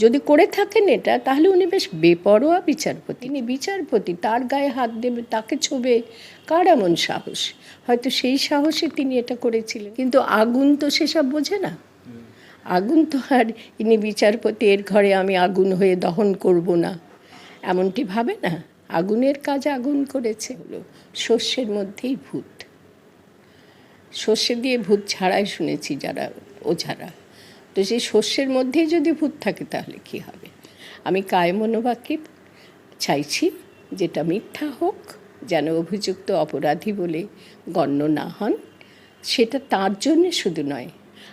যদি করে থাকেন এটা, তাহলে উনি বেশ বেপরোয়া বিচারপতি। তিনি বিচারপতি, তার গায়ে হাত দেবে, তাকে ছোবে, কার এমন সাহস? হয়তো সেই সাহসে তিনি এটা করেছিলেন। কিন্তু আগুন তো সেসব বোঝে না। আগুন তো আর ইনি বিচারপতি, এর ঘরে আমি আগুন হয়ে দহন করব না। এমনটি ভাবে না? আগুনের কাজ আগুন করেছে। হলো শস্যের মধ্যেই ভূত। শস্যে দিয়ে ভূত ছাড়াই শুনেছি যারা, ওঝারা। তো সেই শস্যের মধ্যেই যদি ভূত থাকে তাহলে কি হবে? আমি কায়মনোবাক্যে চাইছি যেটা মিথ্যা হোক, যেন অভিযুক্ত অপরাধী বলে গণ্য না হন, সেটা তার জন্যে শুধু নয়,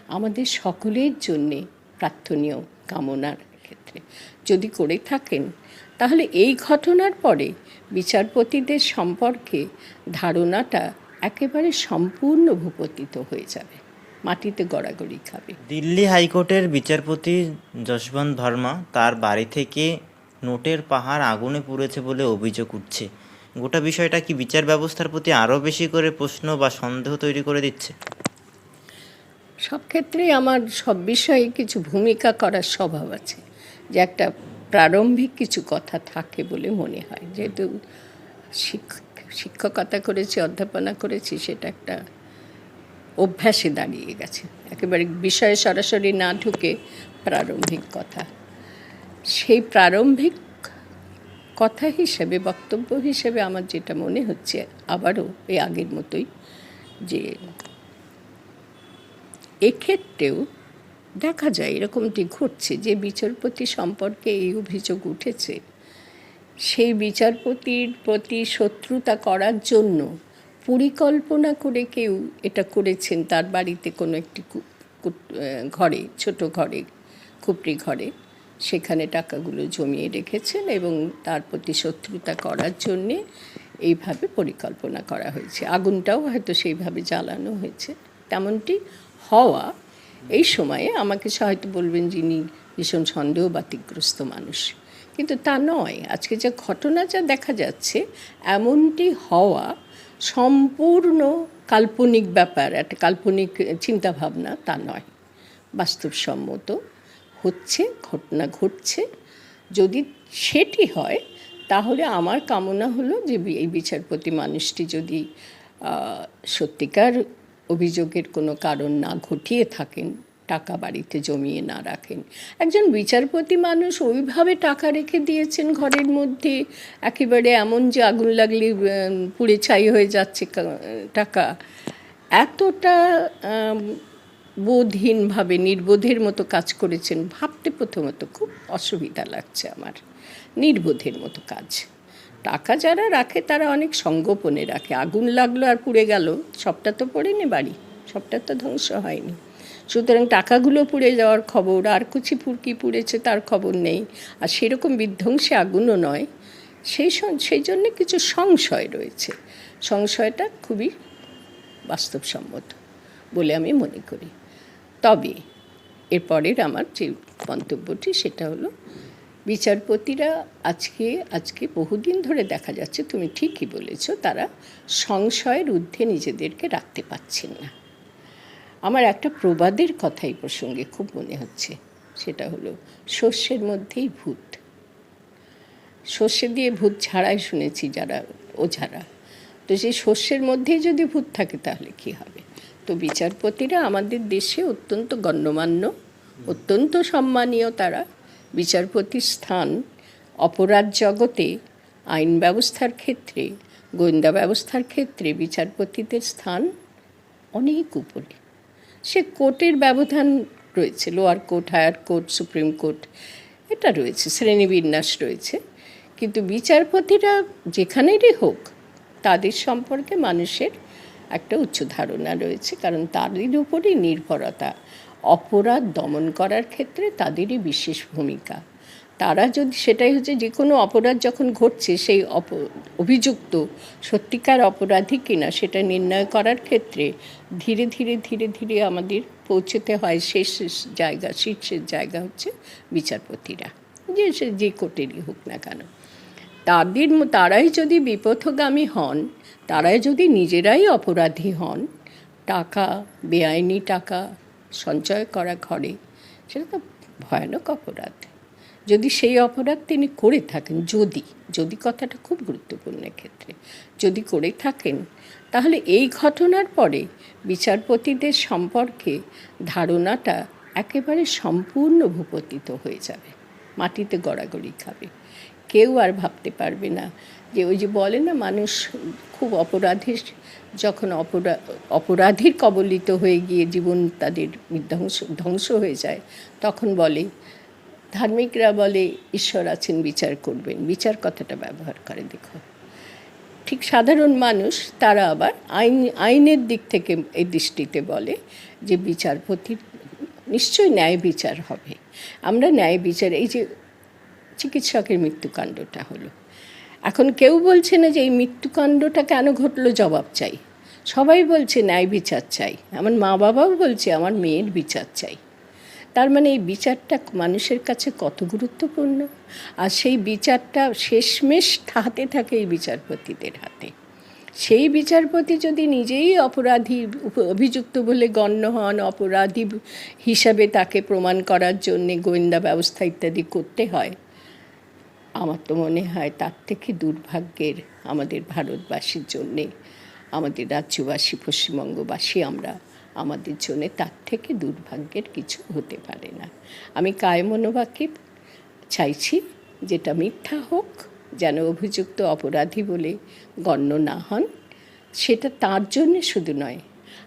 আমাদের সকলের জন্যে প্রার্থনীয় কামনার ক্ষেত্রে। যদি করে থাকেন, তাহলে এই ঘটনার পরে বিচারপতিদের সম্পর্কে ধারণাটা একেবারে সম্পূর্ণ ভূপতিত হয়ে যাবে। মাটিতে গড়াগড়ি খাবে। দিল্লি হাইকোর্টের বিচারপতি যশবন্ত ভার্মা তার বাড়ি থেকে নোটের পাহাড় আগুনে পুড়েছে বলে অভিযোগ উঠছে। গোটা বিষয়টা কি বিচার ব্যবস্থার প্রতি আরও বেশি করে প্রশ্ন বা সন্দেহ তৈরি করে দিচ্ছে? সব ক্ষেত্রেই আমার সব বিষয়ে কিছু ভূমিকা করার স্বভাব আছে। যে একটা প্রারম্ভিক কিছু কথা থাকে বলে মনে হয়। যেহেতু শিক্ষক শিক্ষকতা করেছি অধ্যাপনা করেছি সেটা একটা অভ্যাসে দাঁড়িয়ে গেছে। একেবারে বিষয়ে সরাসরি না ঢুকে প্রারম্ভিক কথা। সেই প্রারম্ভিক কথা হিসেবে, বক্তব্য হিসেবে আমার যেটা মনে হচ্ছে, আবারও এই আগের মতোই যে এক্ষেত্রেও দেখা যায় এরকমটি ঘটছে যে বিচারপতি সম্পর্কে এই অভিযোগ উঠেছে। সেই বিচারপতির প্রতি শত্রুতা করার জন্য পরিকল্পনা করে কেউ এটা করেছেন তার বাড়িতে কোনো একটি ঘরে, ছোট ঘরে খুপড়ি ঘরে। সেখানে টাকাগুলো জমিয়ে রেখেছেন এবং তার প্রতি শত্রুতা করার জন্যে এইভাবে পরিকল্পনা করা হয়েছে। আগুনটাও হয়তো সেইভাবে জ্বালানো হয়েছে। তেমনটি হওয়া এই সময়ে আমাকে হয়তো বলবেন যিনি ভীষণ সন্দেহবাতিগ্রস্ত মানুষ। কিন্তু তা নয়। আজকে যে ঘটনা যা দেখা যাচ্ছে, এমনটি হওয়া সম্পূর্ণ কাল্পনিক ব্যাপার, একটা কাল্পনিক চিন্তাভাবনা তা নয়। বাস্তবসম্মত হচ্ছে, ঘটনা ঘটছে। যদি সেটি হয়, তাহলে আমার কামনা হলো যে এই বিচারপতি মানুষটি যদি সত্যিকার অভিযোগের কোনো কারণ না ঘটিয়ে থাকেন টাকা বাড়িতে জমিয়ে না রাখেন। একজন বিচারপতি মানুষ ওইভাবে টাকা রেখে দিয়েছেন ঘরের মধ্যে। একেবারে এমন যে আগুন লাগলে পুড়ে ছাই হয়ে যাচ্ছে টাকা। এতটা বোধহীনভাবে, নির্বোধের মতো কাজ করেছেন। ভাবতে প্রথমত খুব অসুবিধা লাগছে আমার। নির্বোধের মতো কাজ। টাকা যারা রাখে, তারা অনেক সঙ্গোপনে রাখে। আগুন লাগল আর পুড়ে গেল, সবটা তো পড়েনি বাড়ি। সবটা তো ধ্বংস হয়নি। সুতরাং টাকাগুলো পুড়ে যাওয়ার খবর, আর কুচি ফুরকি পুড়েছে তার খবর নেই। আর সেরকম বিধ্বংসী আগুনও নয়। সেই সেই জন্য কিছু সংশয় রয়েছে। সংশয়টা খুবই বাস্তবসম্মত বলে আমি মনে করি। তবে এরপরের আমার যে মন্তব্যটি, সেটা হলো, বিচারপতিরা আজকে আজকে বহুদিন ধরে দেখা যাচ্ছে, তুমি ঠিকই বলেছ, তারা সংশয়ের ঊর্ধ্বে নিজেদেরকে রাখতে পারছেন না। আমার একটা প্রবাদের কথাই প্রসঙ্গে খুব মনে হচ্ছে। সেটা হলো, শস্যের মধ্যেই ভূত। শস্যে দিয়ে ভূত ছাড়াই শুনেছি যারা ও ওঝারা। তো সেই শস্যের মধ্যেই যদি ভূত থাকে তাহলে কি হবে? তো বিচারপতিরা আমাদের দেশে অত্যন্ত গণ্যমান্য, অত্যন্ত সম্মানীয় তারা। বিচারপতির স্থান অপরাধ জগতে, আইন ব্যবস্থার ক্ষেত্রে, গোয়েন্দা ব্যবস্থার ক্ষেত্রে বিচারপতিদের স্থান অনেক উপরে। সে কোর্টের ব্যবধান রয়েছে lower court higher court supreme court এটা রয়েছে, শ্রেণীবিন্যাস রয়েছে। কিন্তু বিচারপতিরা যেখানেরই হোক, তাদের সম্পর্কে মানুষের একটা উচ্চ ধারণা রয়েছে, কারণ তাদের উপরই নির্ভরতা। অপরাধ দমন করার ক্ষেত্রে তাদেরই বিশেষ ভূমিকা। তারা যদি সেটাই হচ্ছে যে কোনো অপরাধ যখন ঘটছে, সেই অপ, অভিযুক্ত সত্যিকার অপরাধী কিনা সেটা নির্ণয় করার ক্ষেত্রে ধীরে ধীরে ধীরে ধীরে আমাদের পৌঁছতে হয় শেষ জায়গা, শীর্ষের জায়গা হচ্ছে বিচারপতিরা। যে সে, যে কোর্টেরই হোক না কেন। তাদের তারাই যদি বিপথগামী হন, তারাই যদি নিজেরাই অপরাধী হন, টাকা, বেআইনি টাকা সঞ্চয় করা ঘরে, সেটা তো ভয়ানক অপরাধ। যদি সেই অপরাধ তিনি করে থাকেন, যদি যদি কথাটা খুব গুরুত্বপূর্ণ ক্ষেত্রে যদি করে থাকেন, তাহলে এই ঘটনার পরে বিচারপতিদের সম্পর্কে ধারণাটা একেবারে সম্পূর্ণ ভূপতিত হয়ে যাবে, মাটিতে গড়াগড়ি খাবে। কেউ আর ভাবতে পারবে না যে ওই যে বলে না, মানুষ খুব অপরাধের, যখন অপরা, অপরাধীর কবলিত হয়ে গিয়ে জীবন তাদের ধ্বংস ধ্বংস হয়ে যায়, তখন বলে ধার্মিকরা বলে, ঈশ্বর আছেন, বিচার করবেন। বিচার কথাটা ব্যবহার করে, দেখো। ঠিক সাধারণ মানুষ, তারা আবার আইন, আইনের দিক থেকে এই দৃষ্টিতে বলে যে বিচারপতির নিশ্চয়ই ন্যায় বিচার হবে। আমরা ন্যায় বিচার, এই যে চিকিৎসকের মৃত্যুকাণ্ডটা হলো। এখন কেউ বলছে না যে, এই মৃত্যুকাণ্ডটা কেন ঘটলো? জবাব চাই। সবাই বলছে, ন্যায় বিচার চাই। আমার মা বাবাও বলছে, আমার মেয়ের বিচার চাই। তার মানে এই বিচারটা মানুষের কাছে কত গুরুত্বপূর্ণ? আর সেই বিচারটা শেষমেশ হাতে থাকে এই বিচারপতিদের হাতে। সেই বিচারপতি যদি নিজেই অপরাধী অভিযুক্ত বলে গণ্য হন, অপরাধী হিসাবে তাকে প্রমাণ করার জন্যে গোয়েন্দা ব্যবস্থা ইত্যাদি করতে হয়, আমার তো মনে হয় তার থেকে দুর্ভাগ্যের আমাদের ভারতবাসীর জন্যে, আমাদের রাজ্যবাসী, পশ্চিমবঙ্গবাসী আমরা আমাদের জন্য তার থেকে দুর্ভাগ্যের কিছু হতে পারে না। আমি কায়মনোবাক্যে চাইছি যেটা মিথ্যা হোক, যেন অভিযুক্ত অপরাধী বলে গণ্য না হন, সেটা তার জন্যে শুধু নয়,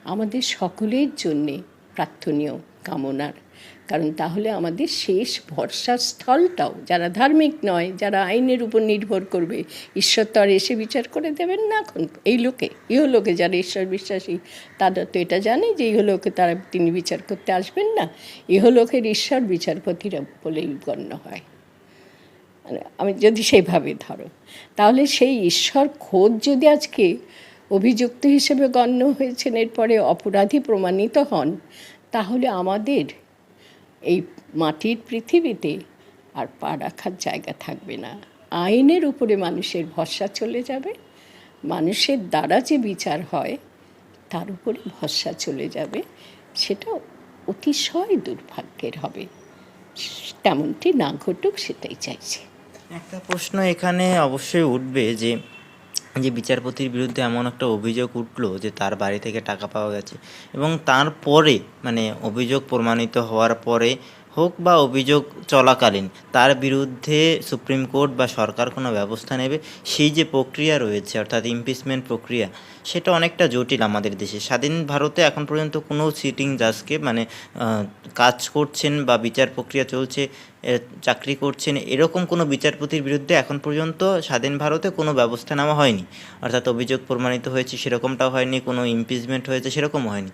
আমাদের সকলের জন্যে প্রার্থনীয়। কামনার। কারণ তাহলে আমাদের শেষ ভরসার স্থলটাও, যারা ধার্মিক নয়, যারা আইনের উপর নির্ভর করবে, ঈশ্বর তো আর এসে বিচার করে দেবেন না এখন। এই লোকে, ইহলোকে যারা ঈশ্বর বিশ্বাসী, তারা তো এটা জানে যে ইহলোকে তারা তিনি বিচার করতে আসবেন না। ইহলোকের ঈশ্বর বিচারপতিরা বলেই গণ্য হয়। মানে আমি যদি সেইভাবে ধরো, তাহলে সেই ঈশ্বর খোদ যদি আজকে অভিযুক্ত হিসেবে গণ্য হয়েছেন, এরপরে অপরাধী প্রমাণিত হন তাহলে আমাদের এই মাটির পৃথিবীতে আর পা রাখার জায়গা থাকবে না। আইনের উপরে মানুষের ভরসা চলে যাবে। মানুষের দ্বারা যে বিচার হয়, তার উপরে ভরসা চলে যাবে। সেটা অতিশয় দুর্ভাগ্যের হবে। তেমনটি না ঘটুক, সেটাই চাইছি। একটা প্রশ্ন এখানে অবশ্যই উঠবে যে যে বিচারপতির বিরুদ্ধে এমন একটা অভিযোগ উঠল যে তার বাড়ি থেকে টাকা পাওয়া গেছে এবং তারপরে মানে অভিযোগ প্রমাণিত হওয়ার পরে হোক বা অভিযোগ চলাকালীন, তার বিরুদ্ধে সুপ্রিম কোর্ট বা সরকার কোনো ব্যবস্থা নেবে? সেই যে প্রক্রিয়া রয়েছে, অর্থাৎ ইমপিচমেন্ট প্রক্রিয়া সেটা অনেকটা জটিল আমাদের দেশে। স্বাধীন ভারতে এখন পর্যন্ত কোনো সিটিং জাজকে মানে কাজ করছেন বা বিচার প্রক্রিয়া চলছে চাকরি করছেন, এরকম কোনো বিচারপতির বিরুদ্ধে এখন পর্যন্ত স্বাধীন ভারতে কোনো ব্যবস্থা নেওয়া হয়নি। অর্থাৎ অভিযোগ প্রমাণিত হয়েছে, সেরকমটাও হয়নি, কোনো ইমপিচমেন্ট হয়েছে সেরকম হয়নি।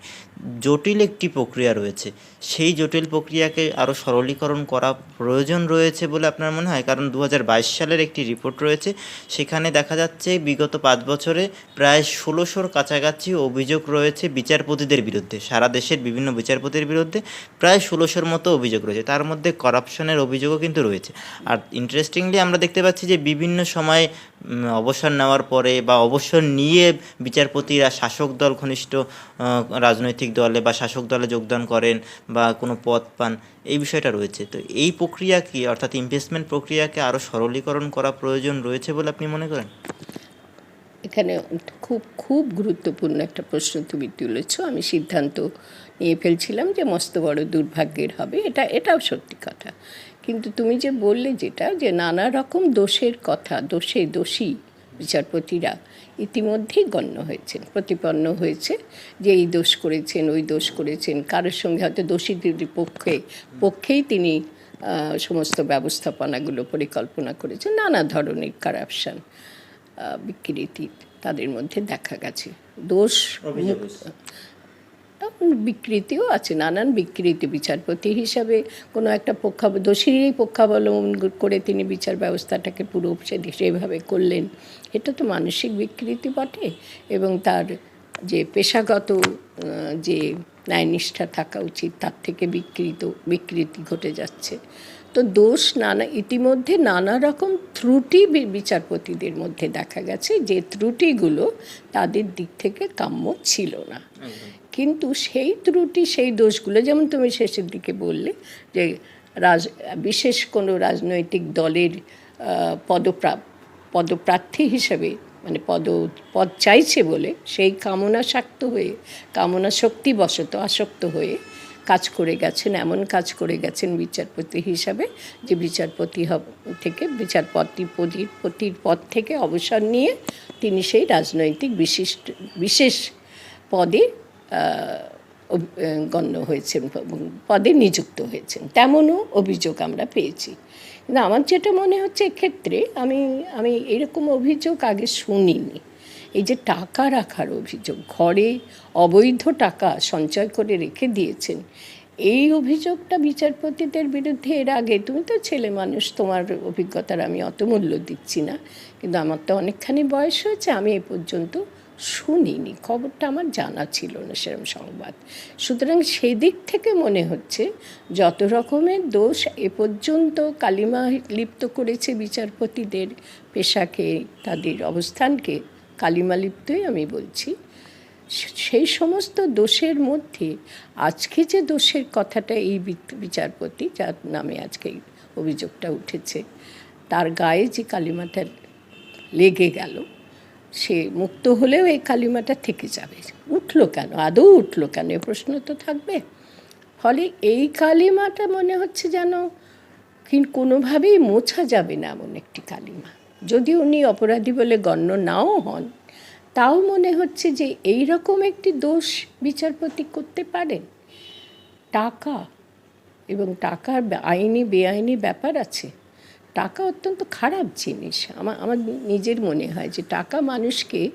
জটিল একটি প্রক্রিয়া রয়েছে। সেই জটিল প্রক্রিয়াকে আরও সরলীকরণ করা প্রয়োজন রয়েছে বলে আপনার মনে হয়? কারণ দু হাজার বাইশ সালের একটি রিপোর্ট রয়েছে, সেখানে দেখা যাচ্ছে বিগত পাঁচ বছরে প্রায় ষোলোশোর কাছাকাছি অভিযোগ রয়েছে বিচারপতিদের বিরুদ্ধে। সারা দেশের বিভিন্ন বিচারপতির বিরুদ্ধে প্রায় ষোলোশোর মতো অভিযোগ রয়েছে। তার মধ্যে করাপশনের অভিযোগও কিন্তু রয়েছে। আর ইন্টারেস্টিংলি আমরা দেখতে পাচ্ছি যে বিভিন্ন সময় অবসর নেওয়ার পরে বা অবসর নিয়ে বিচারপতিরা শাসক দল, ঘনিষ্ঠ রাজনৈতিক দলে বা শাসক দলে যোগদান করেন বা কোনো পদ পান, এই বিষয়টা রয়েছে। তো এই প্রক্রিয়া কি? অর্থাৎ ইনভেস্টমেন্ট প্রক্রিয়াকে আরও সরলীকরণ করা প্রয়োজন রয়েছে বলে আপনি মনে করেন? এখানে খুব খুব গুরুত্বপূর্ণ একটা প্রশ্ন তুমি তুলেছ। আমি সিদ্ধান্ত নিয়ে ফেলছিলাম যে মস্ত বড় দুর্ভাগ্যের হবে। এটা, এটাও সত্যি কথা। কিন্তু তুমি যে বললে যেটা, যে নানা রকম দোষের কথা, দোষে দোষী বিচারপতিরা ইতিমধ্যেই গণ্য হয়েছেন, প্রতিপন্ন হয়েছে যে এই দোষ করেছেন, ওই দোষ করেছেন। কারোর সঙ্গে হয়তো দোষীদের পক্ষে, পক্ষেই তিনি সমস্ত ব্যবস্থাপনাগুলো পরিকল্পনা করেছেন। নানা ধরনের কারাপশন বিকৃতি তাদের মধ্যে দেখা গেছে। দোষ বিকৃতিও আছে। নানান বিকৃতি বিচারপতি হিসাবে কোনো একটা পক্ষা দোষীরই পক্ষাবলম্বন করে তিনি বিচার ব্যবস্থাটাকে পুরো সেভাবে করলেন। এটা তো মানসিক বিকৃতি বটে এবং তার যে পেশাগত যে ন্যায়নিষ্ঠা থাকা উচিত তার থেকে বিকৃত বিকৃতি ঘটে যাচ্ছে। তো দোষ নানা ইতিমধ্যে নানা রকম ত্রুটি বিচারপতিদের মধ্যে দেখা গেছে যে ত্রুটিগুলো তাদের দিক থেকে কাম্য ছিল না। কিন্তু সেই ত্রুটি সেই দোষগুলো যেমন তুমি শেষের দিকে বললে যে রাজ বিশেষ কোনো রাজনৈতিক দলের পদপ্রা পদপ্রার্থী হিসেবে মানে পদ পদ চাইছে বলে সেই কামনা শাক্ত হয়ে কামনা শক্তিবশত আসক্ত হয়ে কাজ করে গেছেন, এমন কাজ করে গেছেন বিচারপতি হিসাবে যে বিচারপতি থেকে বিচারপতি পতির পদ থেকে অবসর নিয়ে তিনি সেই রাজনৈতিক বিশিষ্ট, বিশেষ পদে গণ্য হয়েছেন পদে নিযুক্ত হয়েছেন। তেমনও অভিযোগ আমরা পেয়েছি। কিন্তু আমার যেটা মনে হচ্ছে এক্ষেত্রে আমি আমি এরকম অভিযোগ আগে শুনিনি। এই যে টাকা রাখার অভিযোগ, ঘরে অবৈধ টাকা সঞ্চয় করে রেখে দিয়েছেন, এই অভিযোগটা বিচারপতিদের বিরুদ্ধে এর আগে, তুমি তো ছেলে মানুষ, তোমার অভিজ্ঞতার আমি অত মূল্য দিচ্ছি না, কিন্তু আমার তো অনেকখানি বয়স হয়েছে, আমি এ পর্যন্ত শুনিনি, খবরটা আমার জানা ছিল না সেরকম সংবাদ। সুতরাং সেদিক থেকে মনে হচ্ছে যত রকমের দোষ এ পর্যন্ত কালিমা লিপ্ত করেছে বিচারপতিদের পেশাকে, তাদের অবস্থানকে কালিমা লিপ্তই আমি বলছি, সেই সমস্ত দোষের মধ্যে আজকে যে দোষের কথাটা এই বিচারপতি, যার নামে আজকে অভিযোগটা উঠেছে, তার গায়ে যে কালিমাটা লেগে গেল, সে মুক্ত হলেও এই কালিমাটা থেকে যাবে। উঠল কেন? আদৌ উঠল কেন? এ প্রশ্ন তো থাকবে। ফলে এই কালিমাটা মনে হচ্ছে যেন কোনোভাবেই মোছা যাবে না এমন একটি কালিমা। যদি উনি অপরাধী বলে গণ্য নাও হন, তাও মনে হচ্ছে যে এই রকম একটি দোষ বিচারপতি করতে পারেন। টাকা এবং টাকার আইনি, বেআইনি ব্যাপার আছে। টাকা অত্যন্ত খারাপ জিনিস। আমার আমার নিজের মনে হয় যে টাকা মানুষকে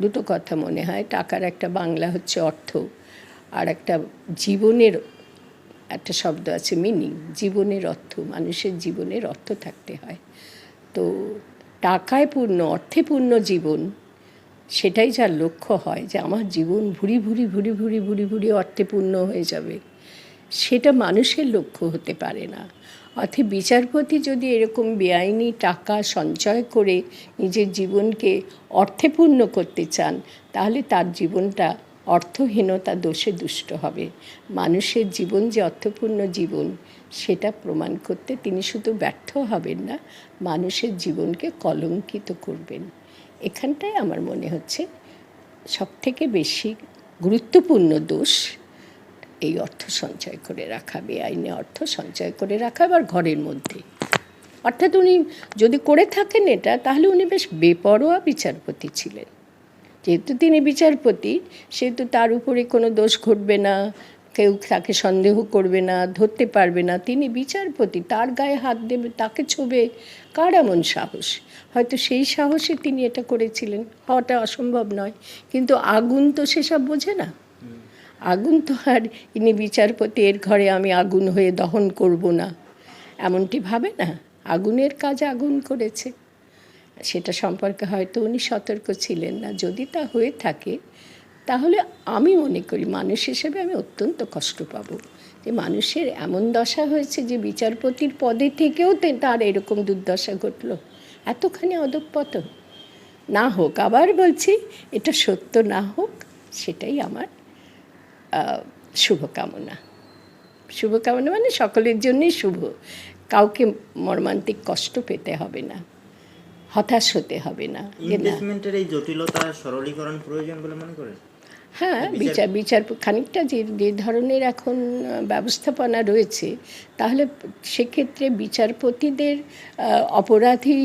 দুটো কথা মনে হয়। টাকার একটা বাংলা হচ্ছে অর্থ, আর একটা জীবনের, একটা শব্দ আছে মিনিং জীবনের অর্থ, মানুষের জীবনের অর্থ থাকতে হয়। তো টাকায় পূর্ণ, অর্থে পূর্ণ জীবন, সেটাই যার লক্ষ্য হয় যে আমার জীবন ভুরি ভুরি ভুরি ভুরি ভুরি ভুরি অর্থে পূর্ণ হয়ে যাবে। সেটা মানুষের লক্ষ্য হতে পারে না। অর্থে বিচারপতি যদি এরকম বেআইনি টাকা সঞ্চয় করে নিজের জীবনকে অর্থে পূর্ণ করতে চান, তাহলে তার জীবনটা অর্থহীনতা, দোষে দুষ্ট হবে। মানুষের জীবন যে অর্থপূর্ণ জীবন সেটা প্রমাণ করতে তিনি শুধু ব্যর্থ হবেন না, মানুষের জীবনকে কলঙ্কিত করবেন। এখানটায় আমার মনে হচ্ছে সবথেকে বেশি গুরুত্বপূর্ণ দোষ এই অর্থ সঞ্চয় করে রাখা, বেআইনি অর্থ সঞ্চয় করে রাখা আবার ঘরের মধ্যে। অর্থাৎ উনি যদি করে থাকেন এটা, তাহলে উনি বেশ বেপরোয়া বিচারপতি ছিলেন। যেহেতু তিনি বিচারপতি, সেহেতু তার উপরে কোনো দোষ ঘটবে না। কেউ তাকে সন্দেহ করবে না, ধরতে পারবে না। তিনি বিচারপতি, তার গায়ে হাত দেবে, তাকে ছোবে। কার এমন সাহস? হয়তো সেই সাহসে তিনি এটা করেছিলেন। হওয়াটা অসম্ভব নয়। কিন্তু আগুন তো সেসব বোঝে না। আগুন তো আর ইনি বিচারপতি এর ঘরে আমি আগুন হয়ে দহন করব না। এমনটি ভাবে না? আগুনের কাজ আগুন করেছে। সেটা সম্পর্কে হয়তো উনি সতর্ক ছিলেন না। যদি তা হয়ে থাকে তাহলে আমি মনে করি মানুষ হিসেবে আমি অত্যন্ত কষ্ট পাবো। যে মানুষের এমন দশা হয়েছে যে বিচারপতির পদে থেকেও তার এরকম দুর্দশা ঘটলো। এতখানি অধঃপতন। না হোক, আবার বলছি, এটা সত্য না হোক, সেটাই আমার শুভকামনা। শুভকামনা মানে সকলের জন্যই শুভ। কাউকে মর্মান্তিক কষ্ট পেতে হবে না, হতাশ হতে হবে না। এই জটিলতা সরলীকরণ প্রয়োজন বলে মনে করেন? হ্যাঁ বিচার বিচার খানিকটা যে যে ধরনের এখন ব্যবস্থাপনা রয়েছে তাহলে সেক্ষেত্রে বিচারপতিদের অপরাধী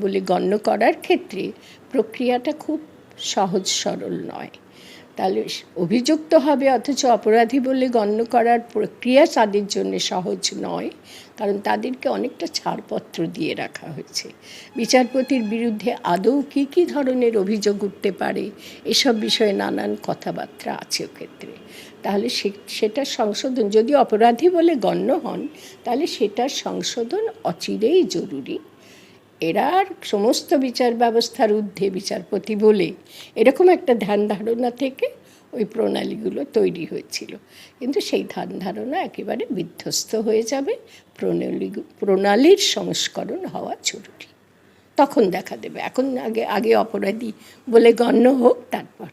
বলে গণ্য করার ক্ষেত্রে প্রক্রিয়াটা খুব সহজ সরল নয়। তাহলে অভিযুক্ত হবে অথচ অপরাধী বলে গণ্য করার প্রক্রিয়া তাদের জন্য সহজ নয়, কারণ তাদেরকে অনেকটা ছাড়পত্র দিয়ে রাখা হয়েছে। বিচারপতির বিরুদ্ধে আদৌ কী কী ধরনের অভিযোগ উঠতে পারে, এসব বিষয়ে নানান কথাবার্তা আছে ক্ষেত্রে তাহলে সে, সেটার সংশোধন, যদি অপরাধী বলে গণ্য হন, তাহলে সেটার সংশোধন অচিরেই জরুরি। এরা সমস্ত বিচার ব্যবস্থার ঊর্ধ্বে বিচারপতি বলে এরকম একটা ধ্যান ধারণা থেকে ওই প্রণালীগুলো তৈরি হয়েছিল। কিন্তু সেই ধ্যান ধারণা একেবারে বিধ্বস্ত হয়ে যাবে, প্রণালী, প্রণালীর সংস্করণ হওয়া জরুরি। তখন দেখা দেবে। এখন আগে আগে অপরাধী বলে গণ্য হোক, তারপর।